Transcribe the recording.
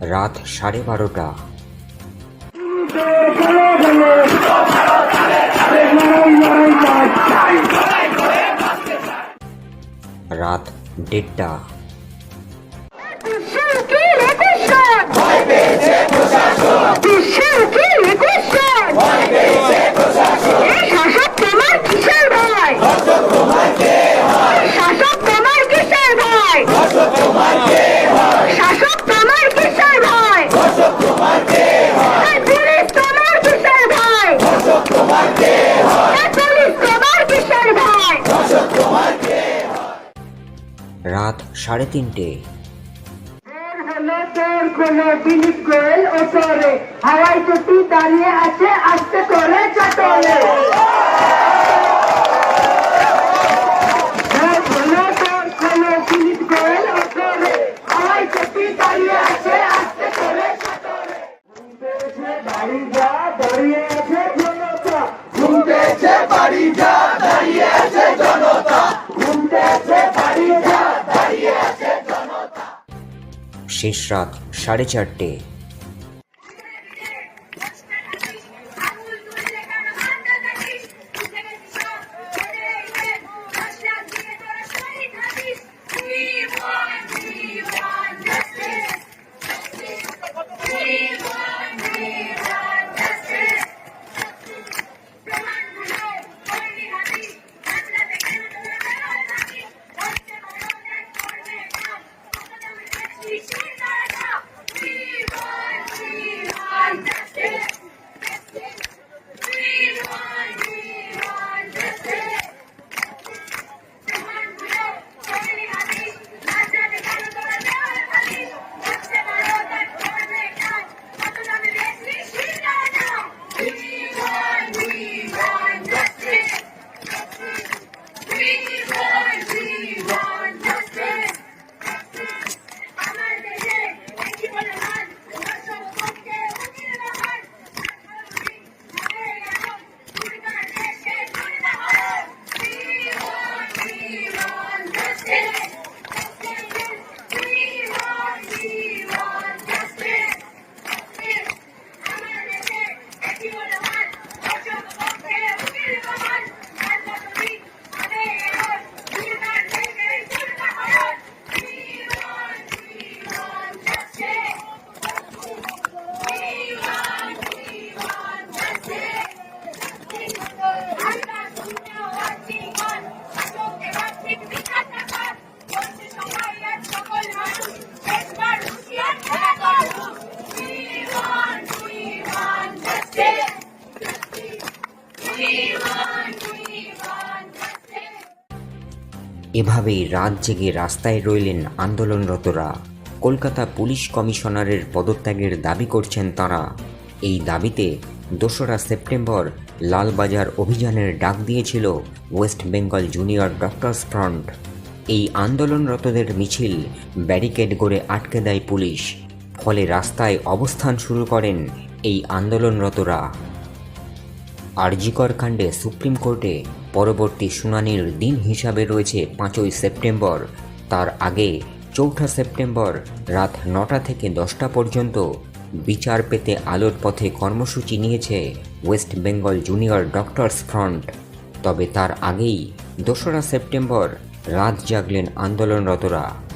রাত সাড়ে বারোটা। রাত দেড়টা। রাত সাড়ে তিনটে। ওপরে হাওয়াই চটি দাঁড়িয়ে আছে আস্তে করে চটলে এর হলো তোর কোনো বিলিপ গোয়েল ওপরে হাওয়াই চটি দাঁড়িয়ে আছে আস্তে করে চটলে বাড়ি যা দাঁড়িয়ে আছে জনতা ঘুমতেছে বাড়ি যা দাঁড়িয়ে আছে জনতা ঘুমতেছে বাড়ি যা দাঁড়িয়ে আছে শেষ রাত সাড়ে চারটে। এভাবেই রাত জেগে রাস্তায় রইলেন আন্দোলনরতরা। কলকাতা পুলিশ কমিশনারের পদত্যাগের দাবি করছেন তারা। এই দাবিতে দোসরা সেপ্টেম্বর লালবাজার অভিযানের ডাক দিয়েছিল West Bengal junior doctors front. এই আন্দোলনরতদের মিছিল ব্যারিকেড গড়ে আটকে দেয় পুলিশ। ফলে রাস্তায় অবস্থান শুরু করেন এই আন্দোলনরতরা। আরজিকর কাণ্ডে সুপ্রিম কোর্টে পরবর্তী শুনানির দিন হিসাবে রয়েছে পাঁচই সেপ্টেম্বর। তার আগে চৌঠা সেপ্টেম্বর রাত নটা থেকে দশটা পর্যন্ত বিচার পেতে আলোর পথে কর্মসূচি নিয়েছে West Bengal junior doctors front. তবে তার আগেই দোসরা সেপ্টেম্বর রাত জাগলেন আন্দোলনরতরা।